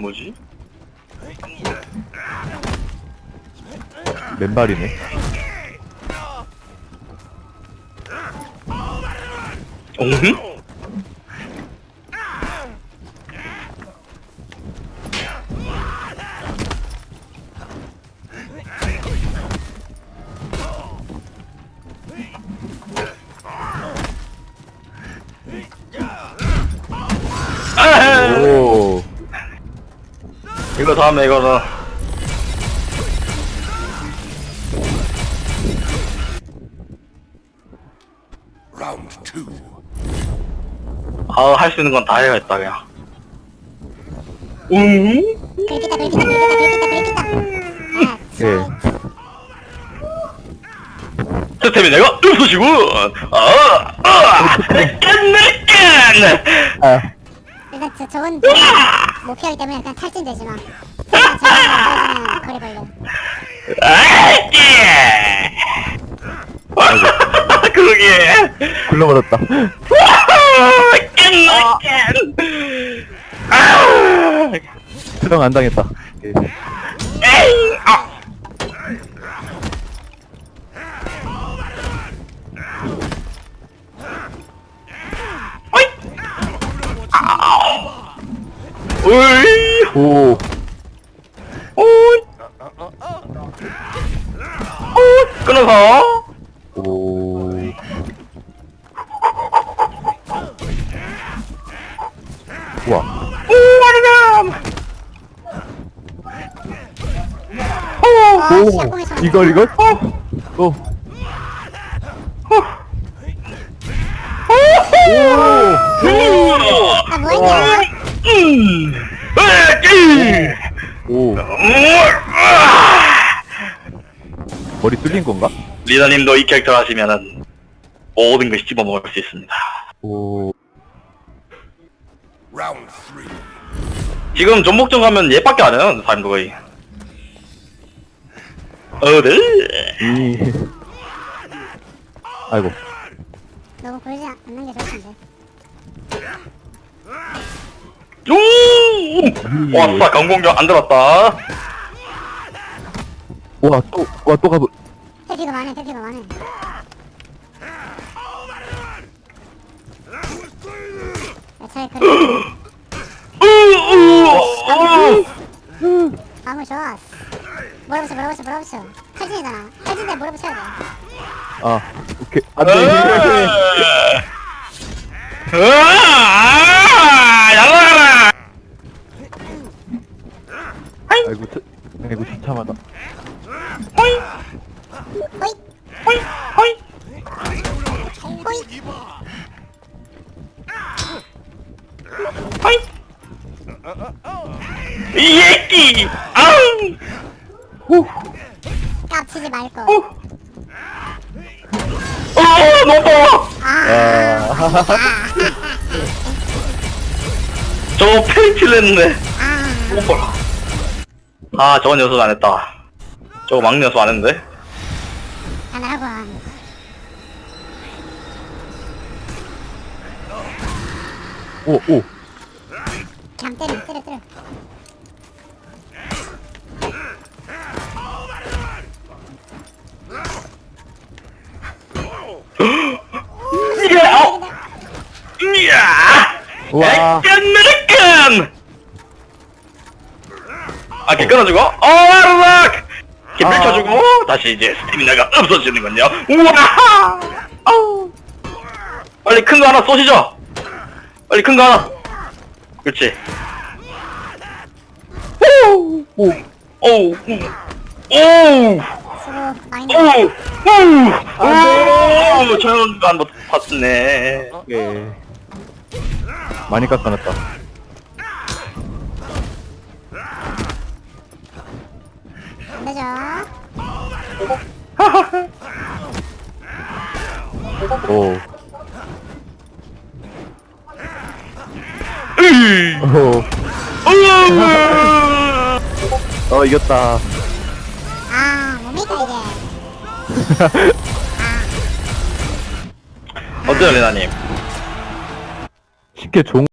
뭐지? 맨발이네. 응? 이거 다음에 이거는. 아 할 수 있는 건 다 해야겠다 그냥 응? 예. 스텝이 내가 없어지고 아, 아, 깐나깐 아, 일단 저, 저건 내가 목표이기 때문에 그냥 탈진되지 마 일단 제가 떨어지면 거리 벌려 아, 그러게 굴러버렸다. 깐나깐 아, 수령 안 당했다. 예. 에이, 아. 어이. 아우. 으이. 오. 오이. 오이. 끊어서. 오. 우와. 우와르람. 아 오. 시작공에서 이걸, 이걸? 오. 오. 아 뭐했냐 음. 오. 머리 뚫린 건가? 리더님도 이 캐릭터 하시면은 모든 것이 집어먹을 수 있습니다. 오. 지금 전복전 가면 얘밖에 안 해요, 사람도 거의. 이. 아이고. 너무 굴지 않는 게 좋을 텐데 오! 왔어, 강공격 안 들었다. 와, 또, 와, 또 가보. 탈피가 많네 탈피가 많네 야 차라리 그래. 아무 좋아 몰아붙여 몰아붙여 몰아붙여 탈진이잖아 탈진데 몰아붙여야 돼 아, 오케이. 안 돼. 으아! 날아가라! 아이고, 차, 아이고, 참하다. 호잇 호이, 호이. 호잇 호이. 이 새끼! 아우! 후! 깝치지 말걸 어, 너무 빨라! 아, 아, 저거 페인트를 했네. 아, 너무 빨라. 아, 저건 연습 안 했다. 저거 막내 연습 안 했는데? 하나하고 오, 오. 그냥 때려 때려 때려 이야! 이야! 우와. 액션 메리칸! 아, 걔 끊어주고, 어라락! 걔 아. 밀쳐주고, 다시 이제 스태미나가 없어지는군요. 우와! 아우. 빨리 큰 거 하나 쏘시죠! 빨리 큰 거 하나! 그렇지. 오! 오. 오! 오! 오! 수고 많이 오! 오! 오! 저런 거한번 봤네. 예. 많이 깎아놨다. 되죠 오. 으이! 오. 어, 이겼다. 아 뭡니까 이게 어때요, 레나님? 쉽게 종,